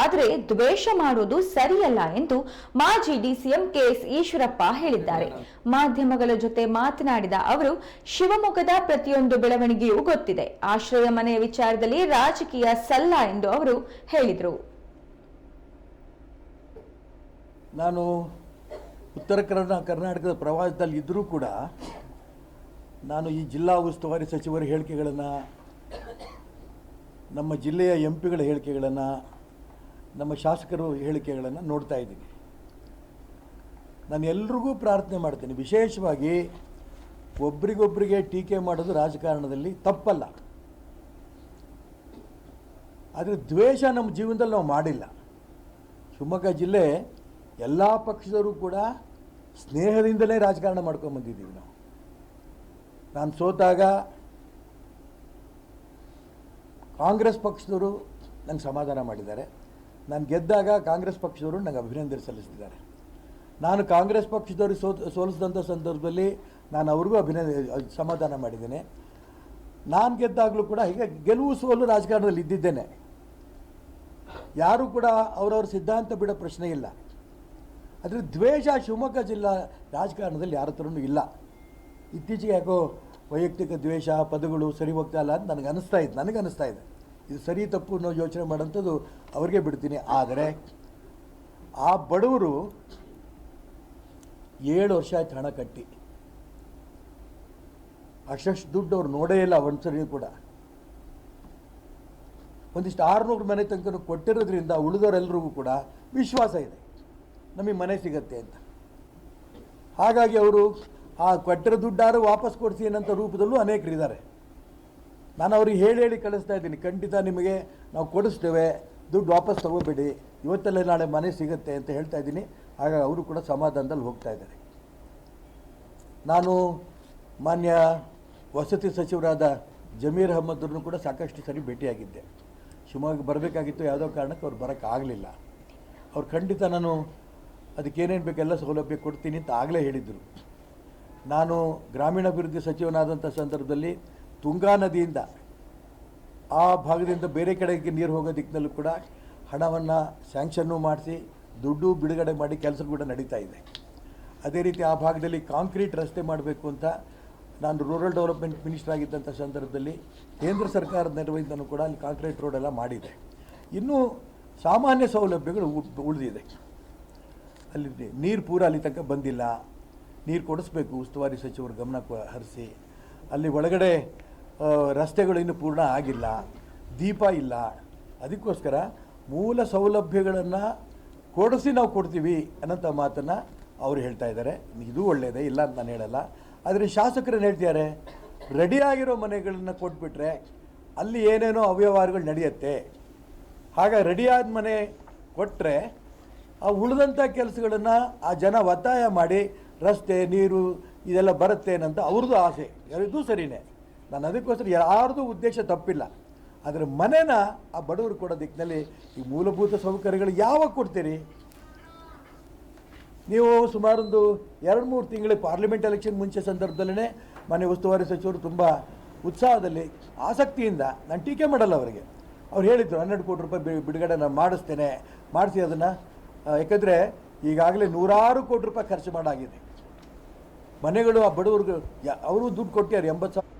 ಆದರೆ ದ್ವೇಷ ಮಾಡುವುದು ಸರಿಯಲ್ಲ ಎಂದು ಮಾಜಿ ಡಿಸಿಎಂ ಕೆಎಸ್ ಈಶ್ವರಪ್ಪ ಹೇಳಿದ್ದಾರೆ. ಮಾಧ್ಯಮಗಳ ಜೊತೆ ಮಾತನಾಡಿದ ಅವರು, ಶಿವಮೊಗ್ಗದ ಪ್ರತಿಯೊಂದು ಬೆಳವಣಿಗೆಯೂ ಗೊತ್ತಿದೆ. ಆಶ್ರಯ ಮನೆಯ ವಿಚಾರದಲ್ಲಿ ರಾಜಕೀಯ ಸಲ್ಲ ಎಂದು ಅವರು ಹೇಳಿದರು. ನಾನು ಉತ್ತರ ಕರ್ನಾ, ಕರ್ನಾಟಕದ ಪ್ರವಾಸದಲ್ಲಿ ಇದ್ದರೂ ಕೂಡ ನಾನು ಈ ಜಿಲ್ಲಾ ಉಸ್ತುವಾರಿ ಸಚಿವರ ಹೇಳಿಕೆಗಳನ್ನು, ನಮ್ಮ ಜಿಲ್ಲೆಯ ಎಂ ಪಿಗಳ ಹೇಳಿಕೆಗಳನ್ನು ನಮ್ಮ ಶಾಸಕರು ಹೇಳಿಕೆಗಳನ್ನು ನೋಡ್ತಾ ಇದ್ದೀನಿ. ನಾನು ಎಲ್ರಿಗೂ ಪ್ರಾರ್ಥನೆ ಮಾಡ್ತೀನಿ. ವಿಶೇಷವಾಗಿ ಒಬ್ರಿಗೊಬ್ಬರಿಗೆ ಟೀಕೆ ಮಾಡೋದು ರಾಜಕಾರಣದಲ್ಲಿ ತಪ್ಪಲ್ಲ. ಆದರೆ ದ್ವೇಷ ನಮ್ಮ ಜೀವನದಲ್ಲಿ ನಾವು ಮಾಡಿಲ್ಲ. ಶಿವಮೊಗ್ಗ ಜಿಲ್ಲೆ ಎಲ್ಲ ಪಕ್ಷದವರು ಕೂಡ ಸ್ನೇಹದಿಂದಲೇ ರಾಜಕಾರಣ ಮಾಡ್ಕೊಂಡು ಬಂದಿದ್ದೀವಿ ನಾವು. ನಾನು ಸೋತಾಗ ಕಾಂಗ್ರೆಸ್ ಪಕ್ಷದವರು ನಂಗೆ ಸಮಾಧಾನ ಮಾಡಿದ್ದಾರೆ. ನಾನು ಗೆದ್ದಾಗ ಕಾಂಗ್ರೆಸ್ ಪಕ್ಷದವರು ನನಗೆ ಅಭಿನಂದನೆ ಸಲ್ಲಿಸಿದ್ದಾರೆ ನಾನು ಕಾಂಗ್ರೆಸ್ ಪಕ್ಷದವರು ಸೋ ಸೋಲಿಸಿದಂಥ ಸಂದರ್ಭದಲ್ಲಿ ನಾನು ಅವ್ರಿಗೂ ಅಭಿನಂದ, ಸಮಾಧಾನ ಮಾಡಿದ್ದೇನೆ. ನಾನು ಗೆದ್ದಾಗಲೂ ಕೂಡ ಹೀಗೆ ಗೆಲುವು ಸೋಲು ರಾಜಕಾರಣದಲ್ಲಿ ಇದ್ದಿದ್ದೇನೆ. ಯಾರೂ ಕೂಡ ಅವರವ್ರ ಸಿದ್ಧಾಂತ ಬಿಡೋ ಪ್ರಶ್ನೆ ಇಲ್ಲ. ಆದರೆ ದ್ವೇಷ ಶಿವಮೊಗ್ಗ ಜಿಲ್ಲಾ ರಾಜಕಾರಣದಲ್ಲಿ ಯಾರ ಹತ್ರನೂ ಇಲ್ಲ. ಇತ್ತೀಚೆಗೆ ಯಾಕೋ ವೈಯಕ್ತಿಕ ದ್ವೇಷ, ಪದಗಳು ಸರಿ ಹೋಗ್ತಾ ಇಲ್ಲ ಅಂತ ನನಗೆ ಅನಿಸ್ತಾ ಇದೆ, ನನಗೆ ಅನಿಸ್ತಾ ಇದೆ. ಇದು ಸರಿ ತಪ್ಪು ಅನ್ನೋ ಯೋಚನೆ ಮಾಡೋಂಥದ್ದು ಅವ್ರಿಗೆ ಬಿಡ್ತೀನಿ. ಆದರೆ ಆ ಬಡವರು ಏಳು ವರ್ಷ ಆಯ್ತು ಹಣ ಕಟ್ಟಿ. ಅಷ್ಟು ದುಡ್ಡು ಅವ್ರು ನೋಡೇ ಇಲ್ಲ ಒಂದ್ಸರಿ ಕೂಡ. ಒಂದಿಷ್ಟು ಆರುನೂರು ಮನೆ ತನಕ ಕೊಟ್ಟಿರೋದ್ರಿಂದ ಉಳಿದವರೆಲ್ಲರಿಗೂ ಕೂಡ ವಿಶ್ವಾಸ ಇದೆ. ನಮಗೆ ಮನೆ ಸಿಗತ್ತೆ ಅಂತ. ಹಾಗಾಗಿ ಅವರು ಆ ಕೊಟ್ಟಿರೋ ದುಡ್ಡಾರು ವಾಪಸ್ ಕೊಡಿಸಿ ಅನ್ನೋಂಥ ರೂಪದಲ್ಲೂ ಅನೇಕರಿದ್ದಾರೆ ನಾನು ಅವ್ರಿಗೆ ಹೇಳಿ ಹೇಳಿ ಕಳಿಸ್ತಾ ಇದ್ದೀನಿ. ಖಂಡಿತ ನಿಮಗೆ ನಾವು ಕೊಡಿಸ್ತೇವೆ. ದುಡ್ಡು ವಾಪಸ್ ತಗೋಬೇಡಿ. ಇವತ್ತಲ್ಲೇ ನಾಳೆ ಮನೆ ಸಿಗುತ್ತೆ ಅಂತ ಹೇಳ್ತಾ ಇದ್ದೀನಿ. ಹಾಗಾಗಿ ಅವರು ಕೂಡ ಸಮಾಧಾನದಲ್ಲಿ ಹೋಗ್ತಾ ಇದ್ದಾರೆ. ನಾನು ಮಾನ್ಯ ವಸತಿ ಸಚಿವರಾದ ಜಮೀರ್ ಅಹಮ್ಮದ್ರನ್ನು ಕೂಡ ಸಾಕಷ್ಟು ಸರಿ ಭೇಟಿಯಾಗಿದ್ದೆ. ಶಿವಮೊಗ್ಗ ಬರಬೇಕಾಗಿತ್ತು. ಯಾವುದೋ ಕಾರಣಕ್ಕೆ ಅವ್ರು ಬರೋಕ್ಕಾಗಲಿಲ್ಲ. ಅವ್ರು ಖಂಡಿತ ನಾನು ಅದಕ್ಕೇನೇನು ಬೇಕೆಲ್ಲ ಸೌಲಭ್ಯ ಕೊಡ್ತೀನಿ ಅಂತ ಆಗಲೇ ಹೇಳಿದರು. ನಾನು ಗ್ರಾಮೀಣಾಭಿವೃದ್ಧಿ ಸಚಿವನಾದಂಥ ಸಂದರ್ಭದಲ್ಲಿ ತುಂಗಾ ನದಿಯಿಂದ ಆ ಭಾಗದಿಂದ ಬೇರೆ ಕಡೆಗೆ ನೀರು ಹೋಗೋ ದಿಕ್ಕಿನಲ್ಲೂ ಕೂಡ ಹಣವನ್ನು ಸ್ಯಾಂಕ್ಷನ್ನು ಮಾಡಿಸಿ ದುಡ್ಡು ಬಿಡುಗಡೆ ಮಾಡಿ ಕೆಲಸ ಕೂಡ ನಡೀತಾ ಇದೆ. ಅದೇ ರೀತಿ ಆ ಭಾಗದಲ್ಲಿ ಕಾಂಕ್ರೀಟ್ ರಸ್ತೆ ಮಾಡಬೇಕು ಅಂತ ನಾನು ರೂರಲ್ ಡೆವಲಪ್ಮೆಂಟ್ ಮಿನಿಸ್ಟರ್ ಆಗಿದ್ದಂಥ ಸಂದರ್ಭದಲ್ಲಿ ಕೇಂದ್ರ ಸರ್ಕಾರದ ನೆರವಿಂದನೂ ಕೂಡ ಅಲ್ಲಿ ಕಾಂಕ್ರೀಟ್ ರೋಡ್ ಎಲ್ಲ ಮಾಡಿದೆ. ಇನ್ನೂ ಸಾಮಾನ್ಯ ಸೌಲಭ್ಯಗಳು ಉಳ್- ಉಳಿದಿದೆ. ಅಲ್ಲಿ ನೀರು ಪೂರ ಅಲ್ಲಿ ತನಕ ಬಂದಿಲ್ಲ. ನೀರು ಕೊಡಿಸ್ಬೇಕು ಉಸ್ತುವಾರಿ ಸಚಿವರು ಗಮನ ಹರಿಸಿ. ಅಲ್ಲಿ ಒಳಗಡೆ ರಸ್ತೆಗಳು ಇನ್ನೂ ಪೂರ್ಣ ಆಗಿಲ್ಲ, ದೀಪ ಇಲ್ಲ. ಅದಕ್ಕೋಸ್ಕರ ಮೂಲ ಸೌಲಭ್ಯಗಳನ್ನು ಕೊಡಿಸಿ ನಾವು ಕೊಡ್ತೀವಿ ಅನ್ನೋಂಥ ಮಾತನ್ನು ಅವರು ಹೇಳ್ತಾ ಇದ್ದಾರೆ. ಇದು ಒಳ್ಳೆಯದೇ ಇಲ್ಲ ಅಂತ ನಾನು ಹೇಳಲ್ಲ. ಆದರೆ ಶಾಸಕರು ಏನು ಹೇಳ್ತಿದ್ದಾರೆ ರೆಡಿಯಾಗಿರೋ ಮನೆಗಳನ್ನು ಕೊಟ್ಬಿಟ್ರೆ ಅಲ್ಲಿ ಏನೇನೋ ಅವ್ಯವಹಾರಗಳು ನಡೆಯುತ್ತೆ. ಆಗ ರೆಡಿಯಾದ ಮನೆ ಕೊಟ್ಟರೆ ಆ ಉಳಿದಂಥ ಕೆಲಸಗಳನ್ನು ಆ ಜನ ಒತ್ತಾಯ ಮಾಡಿ ರಸ್ತೆ, ನೀರು ಇದೆಲ್ಲ ಬರುತ್ತೆ ಅಂತ ಅವ್ರದ್ದು ಆಸೆ. ಇದು ಸರಿನೇ. ನಾನು ಅದಕ್ಕೋಸ್ಕರ ಯಾರ್ದು ಉದ್ದೇಶ ತಪ್ಪಿಲ್ಲ. ಆದರೆ ಮನೆನ ಆ ಬಡವರು ಕೊಡೋ ದಿಕ್ಕಿನಲ್ಲಿ ಈ ಮೂಲಭೂತ ಸೌಕರ್ಯಗಳು ಯಾವಾಗ ಕೊಡ್ತೀರಿ? ನೀವು ಸುಮಾರೊಂದು ಎರಡು ಮೂರು ತಿಂಗಳು ಪಾರ್ಲಿಮೆಂಟ್ ಎಲೆಕ್ಷನ್ ಮುಂಚೆ ಸಂದರ್ಭದಲ್ಲೇ ಮನೆ ಉಸ್ತುವಾರಿ ಸಚಿವರು ತುಂಬ ಉತ್ಸಾಹದಲ್ಲಿ, ಆಸಕ್ತಿಯಿಂದ, ನಾನು ಟೀಕೆ ಮಾಡಲ್ಲ ಅವರಿಗೆ. ಅವ್ರು ಹೇಳಿದ್ರು, ಹನ್ನೆರಡು ಕೋಟಿ ರೂಪಾಯಿ ಬಿಡುಗಡೆ ನಾನು ಮಾಡಿಸ್ತೇನೆ. ಮಾಡಿಸಿ ಅದನ್ನು. ಯಾಕಂದರೆ ಈಗಾಗಲೇ ನೂರಾರು ಕೋಟಿ ರೂಪಾಯಿ ಖರ್ಚು ಮಾಡಾಗಿದೆ. ಮನೆಗಳು ಆ ಬಡವ್ರಿಗೆ ಯಾ- ಅವರು ದುಡ್ಡು ಕೊಟ್ಟಿದ್ದಾರೆ ಎಂಬತ್ತು ಸಾವಿರ.